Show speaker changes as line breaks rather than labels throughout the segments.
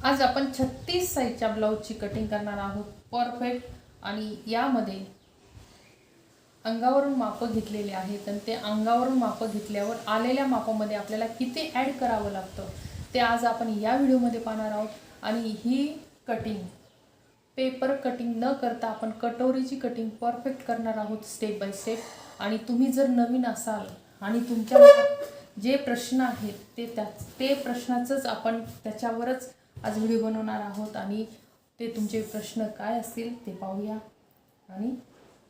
आज आपण छत्तीस साईजच्या ब्लाऊजची कटिंग करणार आहोत. परफेक्ट आणि यामध्ये अंगावरून मापं घेतलेले आहेत आणि ते अंगावरून मापं घेतल्यावर आलेल्या मापामध्ये आपल्याला किती ॲड करावं लागतं ते आज आपण या व्हिडिओमध्ये पाहणार आहोत. आणि ही कटिंग पेपर कटिंग न करता आपण कटोरीची कटिंग परफेक्ट करणार आहोत स्टेप बाय स्टेप आणि तुम्ही जर नवीन असाल आणि तुमच्या जे प्रश्न आहेत ते त्या ते प्रश्नाचंच आपण त्याच्यावरच आज व्हिडिओ बनवणार आहोत आणि ते तुमचे प्रश्न काय असतील ते पाहूया. आणि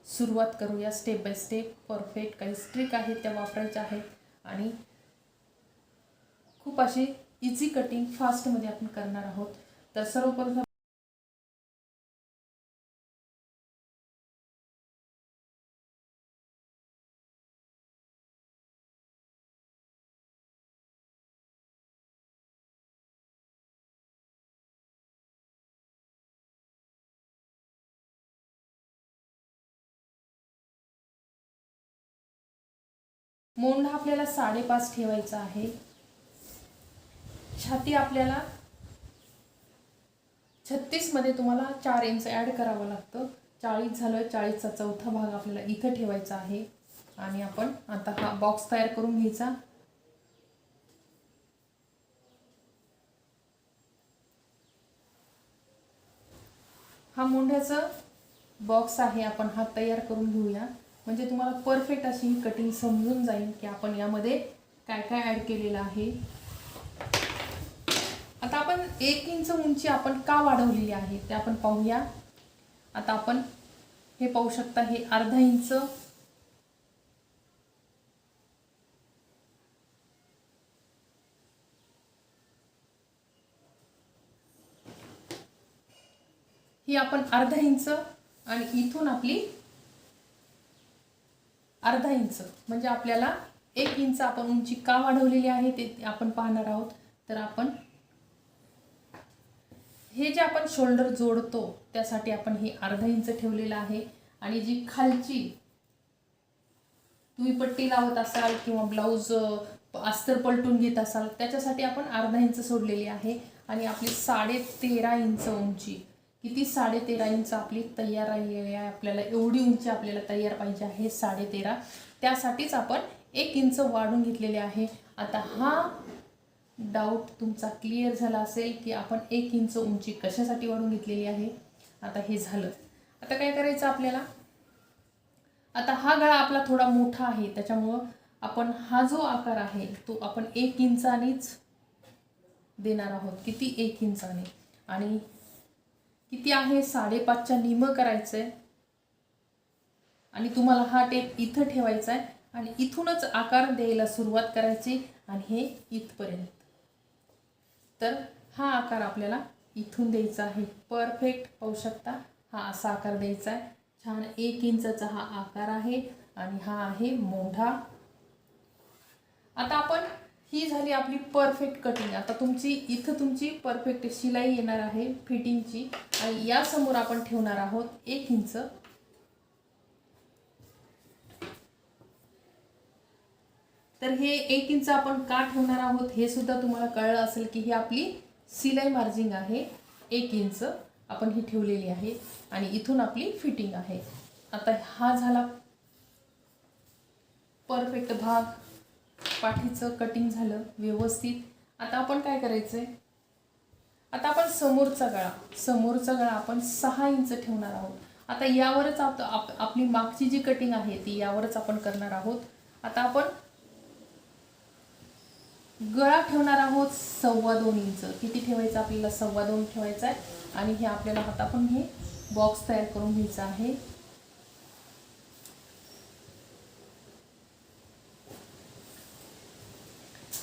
सुरुवात करूया स्टेप बाय स्टेप परफेक्ट काही स्ट्रिक आहेत त्या वापरायच्या आहेत. आणि खूप अशी इझी कटिंग फास्टमध्ये आपण करणार आहोत. तर सर्वप्रथम मोंढा आपल्याला साडेपाच ठेवायचा आहे. छाती आपल्याला छत्तीसमध्ये तुम्हाला चार इंच ऍड करावं लागतं. चाळीस झालं चाळीसचा चौथा भाग आपल्याला इथं ठेवायचा आहे. आणि आपण आता हा बॉक्स तयार करून घ्यायचा. हा मोंढ्याचं बॉक्स आहे आपण हा तयार करून घेऊया. म्हणजे तुम्हाला परफेक्ट अशी ही कटिंग समजून जाईल की आपण यामध्ये काय काय ॲड केलेलं आहे. आता आपण एक इंच उंची आपण का वाढवलेली आहे ते आपण पाहूया. आता आपण हे पाहू शकता हे अर्धा इंच ही आपण अर्धा इंच आणि इथून आपली अर्धा इंच. म्हणजे आपल्याला एक इंच आपण उंची का वाढवलेली आहे ते आपण पाहणार आहोत. तर आपण हे जे आपण शोल्डर जोडतो त्यासाठी आपण हे अर्धा इंच ठेवलेलं आहे. आणि जी खालची तुम्ही पट्टी लावत असाल किंवा ब्लाऊज अस्तर पलटून घेत असाल त्याच्यासाठी आपण अर्धा इंच सोडलेली आहे. आणि आपली साडे तेरा इंच उंची. किती साडेतेरा इंच आपली तयार आहे आपल्याला एवढी उंची आपल्याला तयार पाहिजे आहे साडेतेरा. त्यासाठीच आपण एक इंच वाढून घेतलेले आहे. आता हा डाऊट तुमचा क्लिअर झाला असेल की आपण एक इंच उंची कशासाठी वाढून घेतलेली आहे? आता हे झालं. आता काय करायचं आपल्याला? आता हा गळा आपला थोडा मोठा आहे त्याच्यामुळं आपण हा जो आकार आहे तो आपण एक इंचानेच देणार आहोत. किती? एक इंचाने. आणि किती आहे? साडेपाचच्या निम करायचं आहे आणि तुम्हाला हा टेप इथं ठेवायचा आहे आणि इथूनच आकार द्यायला सुरुवात करायची. आणि हे इथपर्यंत. तर हा आकार आपल्याला इथून द्यायचा आहे. परफेक्ट पाहू शकता. हा असा आकार द्यायचा आहे छान एक इंचचा हा आकार आहे. आणि हा आहे मोठा. आता आपण ही झाली आपली परफेक्ट कटिंग आता तुमची इथं तुमची परफेक्ट शिलाई येणार आहे फिटिंगची आणि यासमोर आपण ठेवणार आहोत एक इंच. तर हे एक इंच आपण का ठेवणार आहोत हे सुद्धा तुम्हाला कळलं असेल की ही आपली सिलाई मार्जिंग आहे. एक इंच आपण ही ठेवलेली आहे. आणि इथून आपली फिटिंग आहे. आता हा झाला परफेक्ट भाग. पाठीचं कटिंग झालं व्यवस्थित. आता आपण काय करायचंय? आता आपण समोरचा गळा समोरचा गळा आपण सहा इंच ठेवणार आहोत. आता यावरच आप, आपली मागची जी कटिंग आहे ती यावरच आपण करणार आहोत. आता आपण गळा ठेवणार आहोत सव्वा दोन इंच किती ठेवायचं? आपल्याला सव्वा दोन ठेवायचं आहे. आणि हे आपल्याला आता आपण हे बॉक्स तयार करून घ्यायचं आहे.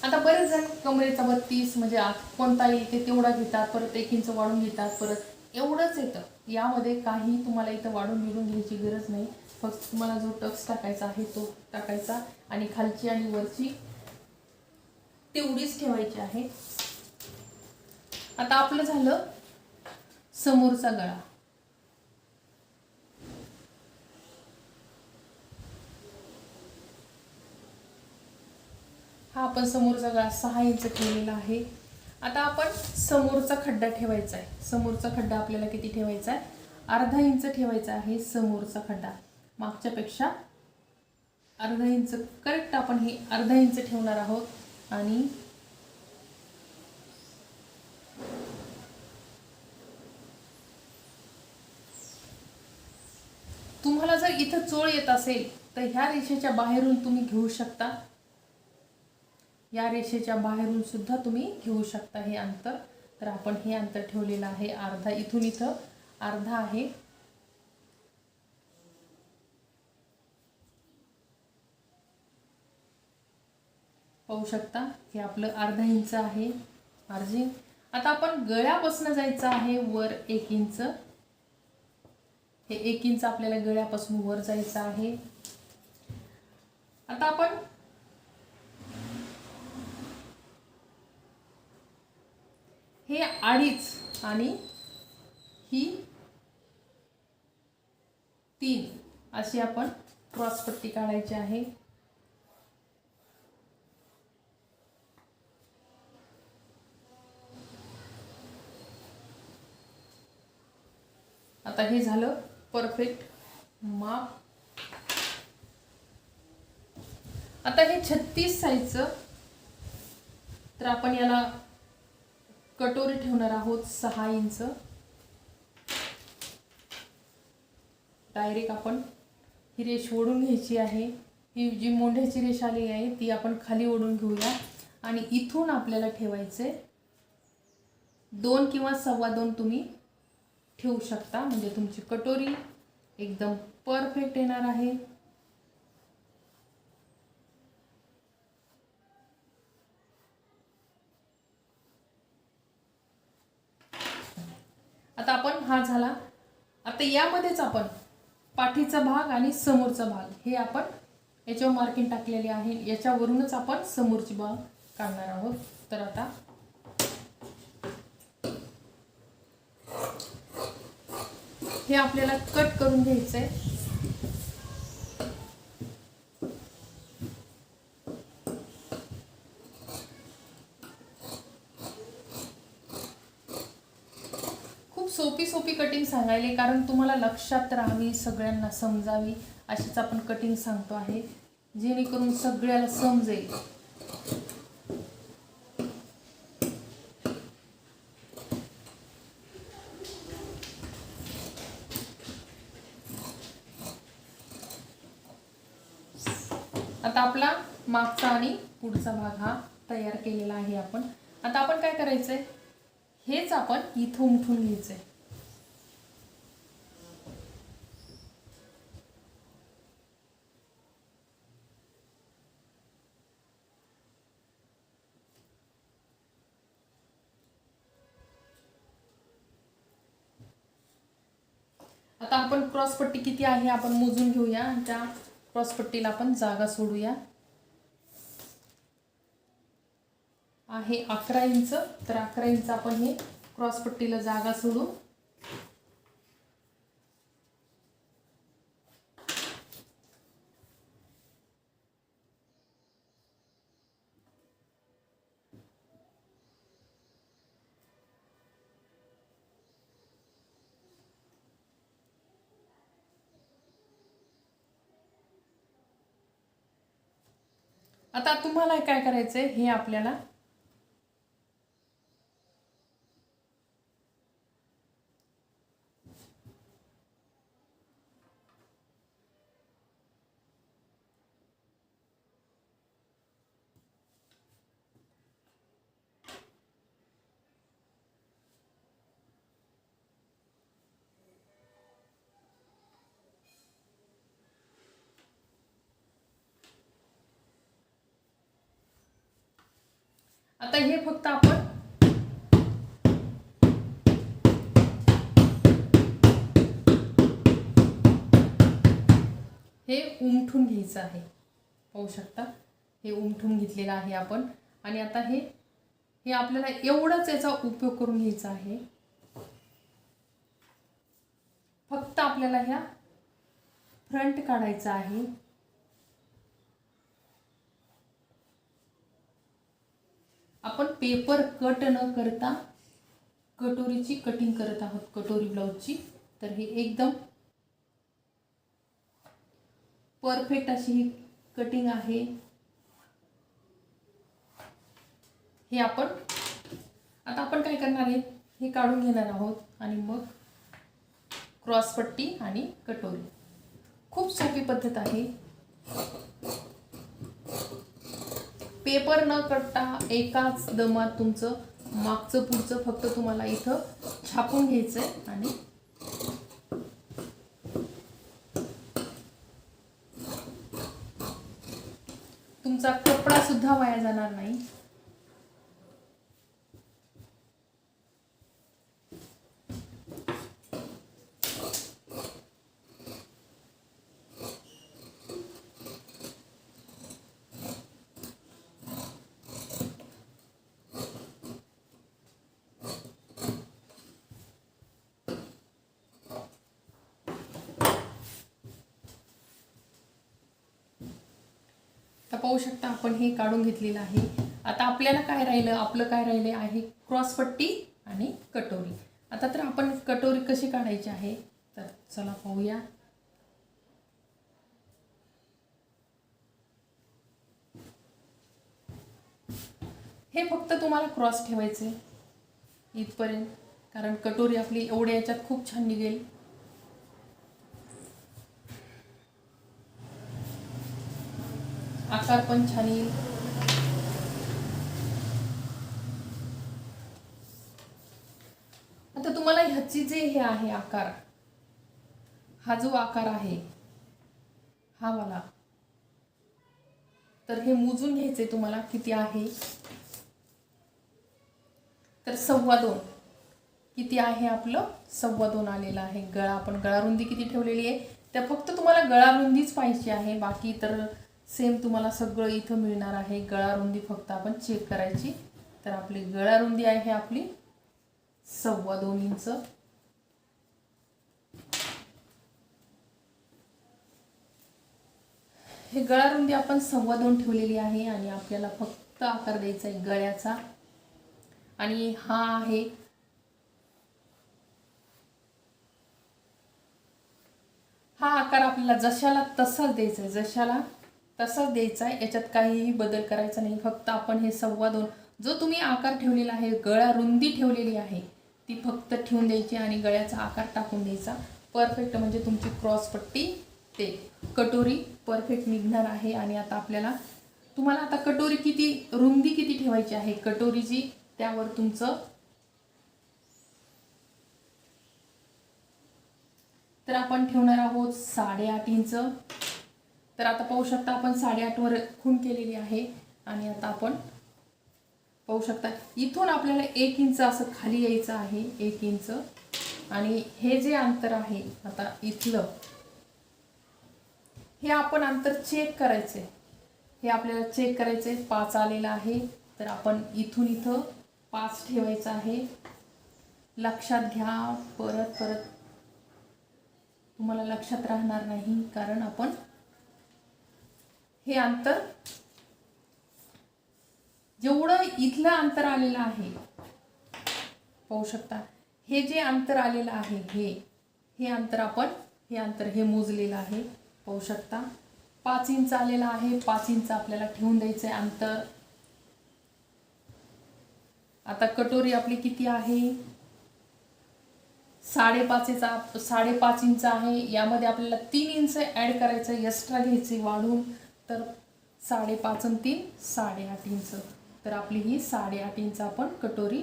आता बरेच जण कमरेचा बत्तीस म्हणजे आत कोणता येईल ते तेवढा घेतात परत एक इंच वाढून घेतात परत एवढंच येतं. यामध्ये काही तुम्हाला इथं वाढून बिडून घ्यायची गरज नाही. फक्त तुम्हाला जो टक्स टाकायचा आहे तो टाकायचा आणि खालची आणि वरची तेवढीच ठेवायची आहे. आता आपलं झालं समोरचा गळा. हा आपण समोरचा ग्लास सहा इंच ठेवलेला आहे. आता आपण समोरचा खड्डा ठेवायचा आहे. समोरचा खड्डा आपल्याला किती ठेवायचा आहे? अर्धा इंच ठेवायचा आहे समोरचा खड्डा. मागच्यापेक्षा अर्धा इंच करेक्ट आपण हे अर्धा इंच ठेवणार आहोत. आणि तुम्हाला जर इथं चोळ येत असेल तर ह्या रेषेच्या बाहेरून तुम्ही घेऊ शकता. या रेषेच्या बाहेरून सुद्धा तुम्ही घेऊ शकता हे अंतर. तर आपण हे अंतर ठेवलेलं आहे. अर्धा इथून इथं. अर्धा आहे. पाहू शकता हे आपलं अर्धा इंच आहे. मार्जिन आता आपण गळ्यापासून जायचं आहे. वर एक इंच. हे एक इंच आपल्याला गळ्यापासून वर जायचं आहे. आता आपण हे अडीच आणि ही तीन अशी आपण क्रॉसपट्टी काढायची आहे. आता हे झालं परफेक्ट माप. आता हे छत्तीस साईजचं तर आपण याला कटोरी ठेवणार आहोत सहा इंच. डायरेक्ट आपण ही रेष ओढून घ्यायची आहे. ही जी मोंढ्याची रेष आली आहे ती आपण खाली ओढून घेऊया. आणि इथून आपल्याला ठेवायचे दोन किंवा सव्वा दोन तुम्ही ठेवू शकता. म्हणजे तुमची कटोरी एकदम परफेक्ट येणार आहे. आता आपण हा झाला. आता यामध्येच आपण पाठीचा भाग आणि समोरचा भाग हे आपण याच्यावर मार्किंग टाकलेले आहे. याच्यावरूनच आपण समोरची भाग काढणार आहोत. तर आता हे आपल्याला कट करून घ्यायचं आहे खूप सोपी सोपी कटिंग सांगायले कारण तुम्हाला लक्षात राहावी सगळ्यांना समजावी अशीच आपण कटिंग सांगतो आहे. जेणेकरून सगळ्याला समजेल. आता आपला मागचा आणि पुढचा भाग हा तयार केलेला आहे आपण. आता आपण काय करायचंय? हेच आपण इथं उमठून घ्यायचंय. क्रॉसपट्टी किती आहे आपण मोजून घेऊया. त्या क्रॉसपट्टीला आपण जागा सोडूया. आहे अकरा इंच. तर अकरा इंच आपण हे क्रॉसपट्टीला जागा सोडू. आता तुम्हाला काय करायचंय हे आपल्याला आता हे फक्त आपण हे उमठून घ्यायचं आहे. पाहू शकता? हे उमठून घेतलेलं आहे आपण. आणि आता हे हे आपल्याला एवढाच याचा उपयोग करून घ्यायचा आहे. फक्त आपल्याला ह्या फ्रंट काढायचा आहे. आपण पेपर कट न करता कटोरीची कटिंग करत आहोत कटोरी ब्लाऊजची तर हे एकदम परफेक्ट अशी ही कटिंग आहे. हे आपण आता आपण काय करणार आहे? हे काढून घेणार आहोत आणि मग क्रॉसपट्टी आणि कटोरी. खूप सोपी पद्धत आहे. पेपर न करता एकाच दमात तुमचं मागचं पुढचं फक्त तुम्हाला इथं छापून घ्यायचं आहे आणि तुमचा कपडा सुद्धा वाया जाणार नाही. पाहू शकता आपण हे काढून घेतलेलं आहे. आता आपल्याला काय राहिलं? आपलं काय राहिलं आहे क्रॉसपट्टी आणि कटोरी. आता तर आपण कटोरी कशी काढायची आहे? तर चला पाहूया. हे फक्त तुम्हाला क्रॉस ठेवायचे इथपर्यंत कारण कटोरी आपली एवढ्या याच्यात खूप छान निघेल. आकार पण छान येईल. आता तुम्हाला ह्याची जे हे आहे आकार हा जो आकार आहे हा वाला. तर हे मोजून घ्यायचे तुम्हाला किती आहे? तर सव्वा दोन. किती आहे आपलं? सव्वा दोन आलेलं आहे. गळा आपण गळारुंदी किती ठेवलेली आहे? त्या फक्त तुम्हाला गळा रुंदीच पाहिजे आहे. बाकी तर सेम तुम्हाला सगळं इथं मिळणार आहे. गळारुंदी फक्त आपण चेक करायची. तर आपली गळारुंदी आहे आपली सव्वा दोन इंच. हे गळारुंदी आपण सव्वा दोन ठेवलेली आहे आणि आपल्याला फक्त आकार द्यायचा आहे गळ्याचा. आणि हा आहे हा आकार आपल्याला जशाला तसाच द्यायचा आहे जशाला तसाच द्यायचा आहे. याच्यात काहीही बदल करायचा नाही. फक्त आपण हे सव्वा दोन जो तुम्ही आकार ठेवलेला आहे गळा रुंदी ठेवलेली आहे ती फक्त ठेवून द्यायची आणि गळ्याचा आकार टाकून द्यायचा. परफेक्ट म्हणजे तुमची क्रॉसपट्टी ते. कटोरी परफेक्ट निघणार आहे आणि आता आपल्याला तुम्हाला आता कटोरी किती रुंदी किती ठेवायची आहे? कटोरीची त्यावर तुमचं तर आपण ठेवणार आहोत साडेआठ इंच. तर आता पाहू शकता आपण साडेआठवर खून केलेली आहे. आणि आता आपण पाहू शकता इथून आपल्याला एक इंच असं खाली यायचं आहे एक इंच. आणि हे जे अंतर आहे आता इथलं हे आपण अंतर चेक करायचे हे आपल्याला चेक करायचे पाच आलेलं आहे. तर आपण इथून इथं पाच ठेवायचं आहे. लक्षात घ्या परत परत. तुम्हाला लक्षात राहणार नाही कारण आपण हे अंतर जेवढं इथलं अंतर आलेलं आहे पाहू शकता हे जे अंतर आलेलं आहे हे हे अंतर आपण हे अंतर हे मोजलेलं आहे पाहू शकता. पाच इंच आलेलं आहे पाच इंच आपल्याला ठेवून द्यायचं आहे अंतर. आता कटोरी आपली किती आहे? साडेपाचचा साडेपाच इंच आहे. यामध्ये आपल्याला तीन इंच ॲड करायचं एक्स्ट्रा घ्यायचे वाढून. तर साडेपाच आणि तीन साडेआठ इंच. तर आपली ही साडेआठ इंच आपण कटोरी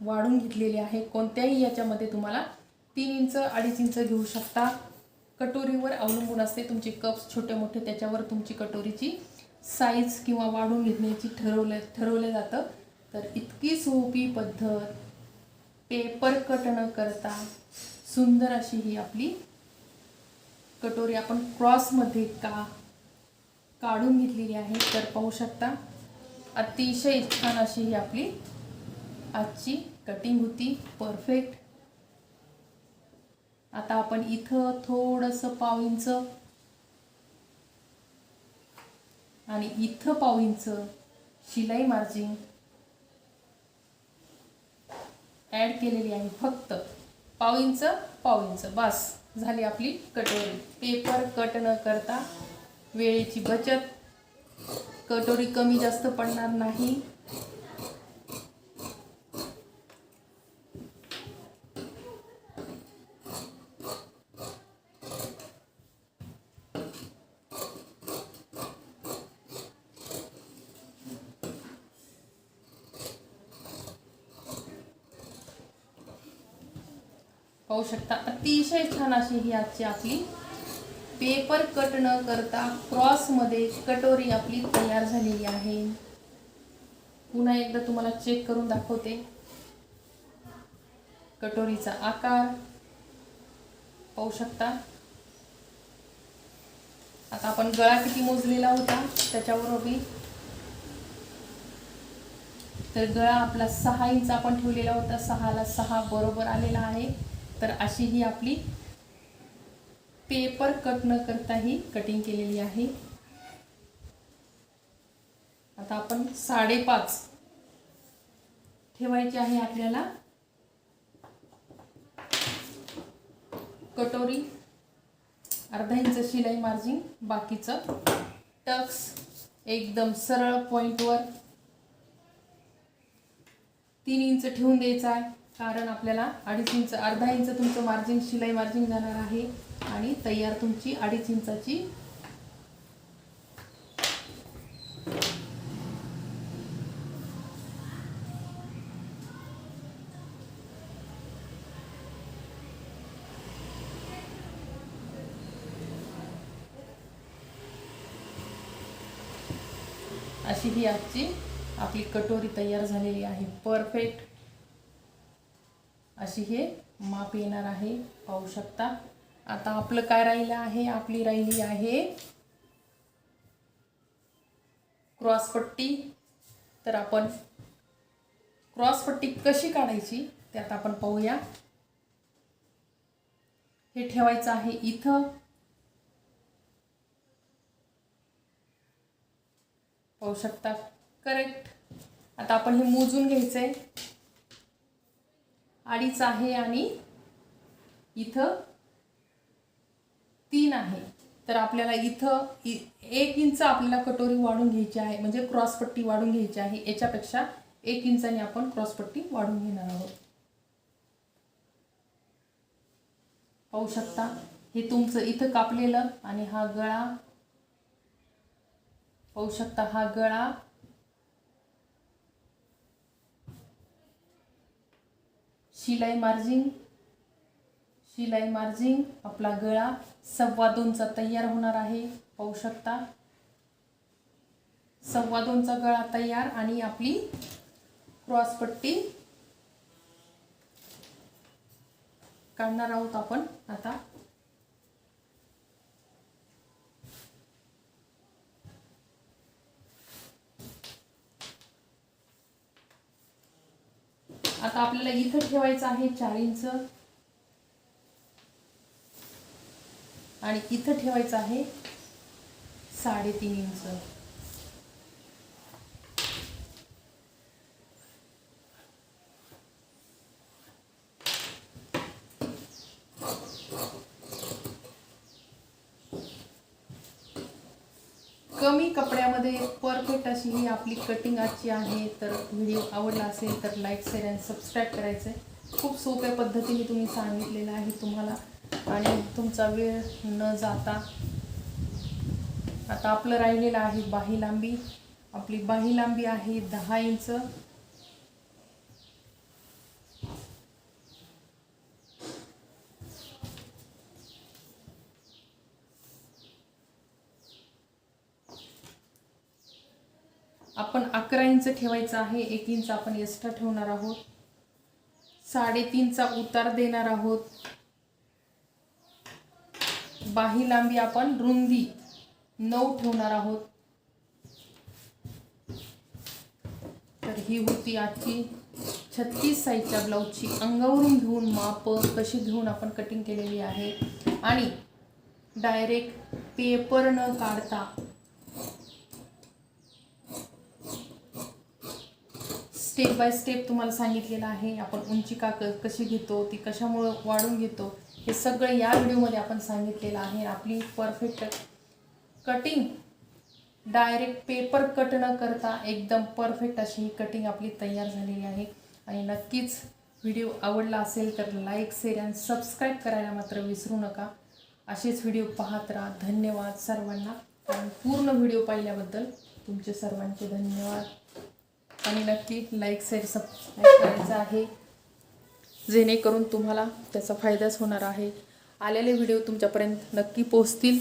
वाढून घेतलेली आहे. कोणत्याही याच्यामध्ये तुम्हाला तीन इंच अडीच इंच घेऊ शकता. कटोरीवर अवलंबून असते तुमचे कप्स छोटे मोठे त्याच्यावर तुमची कटोरीची साईज किंवा वाढून घेण्याची ठरवलं ठरवलं जातं. तर इतकी सोपी पद्धत पेपर कट न करता सुंदर अशी ही आपली कटोरी आपण क्रॉसमध्ये का काढून घेतलेली आहे. तर पाहू शकता अतिशय छान अशी ही आपली आजची कटिंग होती. परफेक्ट आता आपण इथं थोडंसं पाव इंच आणि इथं पाव इंच शिलाई मार्जिन ॲड केलेली आहे. फक्त पाव इंच पाव इंच. बस झाली आपली कटोरी. पेपर कट न करता वेळेची बचत कटोरी कमी जास्त पडणार नाही. पाहू शकता अतिशय छान अशी ही आजची आपली पेपर कट न करता क्रॉसमध्ये कटोरी आपली तयार झालेली आहे. पुन्हा एकदा तुम्हाला चेक करून दाखवते. कटोरीचा आकार. पाहू शकता. आता आपण गळा किती मोजलेला होता त्याच्यावर बी तर गळा आपला सहा इंच आपण ठेवलेला होता सहाला सहा बरोबर आलेला आहे. तर अशी ही आपली पेपर कट न करता ही कटिंग केलेली आहे. आता आपण साडेपाच ठेवायची आहे आपल्याला. कटोरी अर्धा इंच शिलाई मार्जिन बाकीचं टक्स एकदम सरळ पॉईंटवर तीन इंच ठेवून द्यायचा आहे कारण आपल्याला अडीच इंच अर्धा इंच तुमचं मार्जिन शिलाई मार्जिन जाणार आहे. आणि तयार तुमची अडीच इंचाची अशी ही आजची आपली कटोरी तयार झालेली आहे. परफेक्ट अशी हे माप येणार आहे. पाहू शकता. आता आपलं काय राहिलं आहे? आपली राहिली आहे क्रॉसपट्टी. तर आपण क्रॉसपट्टी कशी काढायची त्यात आपण पाहूया. हे ठेवायचं आहे इथं. पाहू शकता? करेक्ट आता आपण हे मोजून घ्यायचंय. अडीच आहे आणि इथं तीन आहे. तर आपल्याला इथं एक इंच आपल्याला कटोरी वाढून घ्यायची आहे. म्हणजे क्रॉसपट्टी वाढून घ्यायची आहे. याच्यापेक्षा एक इंचाने आपण क्रॉसपट्टी वाढून घेणार आहोत. पाहू शकता हे तुमचं इथं कापलेलं आणि हा गळा. पाहू शकता हा गळा. शिलाई मार्जिन. शिलाई मार्जिंग आपला गळा सव्वा दोनचा तयार होणार आहे. पाहू शकता. सव्वा दोनचा गळा तयार आणि आपली क्रॉसपट्टी काढणार आहोत आपण आता. आता आपल्याला इथं ठेवायचं आहे चार इंच. आणि इथं ठेवायचं आहे साडेतीन इंच. कमी कपड्यामध्ये परफेक्ट अशी ही आपली कटिंग आजची आहे. तर व्हिडिओ आवडला असेल तर लाईक शेअर आणि सबस्क्राईब करायचं आहे खूप सोप्या पद्धतीने तुम्ही सांगितलेलं आहे तुम्हाला. आणि तुमचा वेळ न जाता. आता आपलं राहिलेलं आहे बाही लांबी. आपली बाही लांबी आहे दहा इंच. आपण अकरा इंच ठेवायचं आहे. एक इंच आपण एक्स्ट्रा ठेवणार आहोत. साडेतीनचा उतार देणार आहोत. बाही लांबी आपण रुंदी नऊ ठेवणार आहोत. तर ही होती आजची छत्तीस साईजच्या ब्लाऊजची अंगावरून घेऊन माप कशी घेऊन आपण कटिंग केलेली आहे. आणि डायरेक्ट पेपर न काढता स्टेप बाय स्टेप तुम्हाला सांगितलेलं आहे. आपण उंची का कशी घेतो ती कशामुळं वाढून घेतो हे सगळं या व्हिडिओमध्ये आपण सांगितलेलं आहे. आपली perfect cutting direct paper cut न करता एकदम परफेक्ट अशी ही कटिंग आपली तयार झालेली आहे. आणि नक्कीच व्हिडिओ आवडला असेल तर लाईक शेअर आणि सबस्क्राईब करायला मात्र विसरू नका. असेच व्हिडिओ पाहत राहा. धन्यवाद सर्वांना. आणि पूर्ण व्हिडिओ पाहिल्याबद्दल तुमचे सर्वांचे धन्यवाद. आणि नक्की लाईक शेअर सबस्क्राईब करायचं आहे. जेणेकरून तुम्हाला त्याचा फायदाच होणार आहे. आलेले व्हिडिओ तुमच्यापर्यंत नक्की पोहोचतील.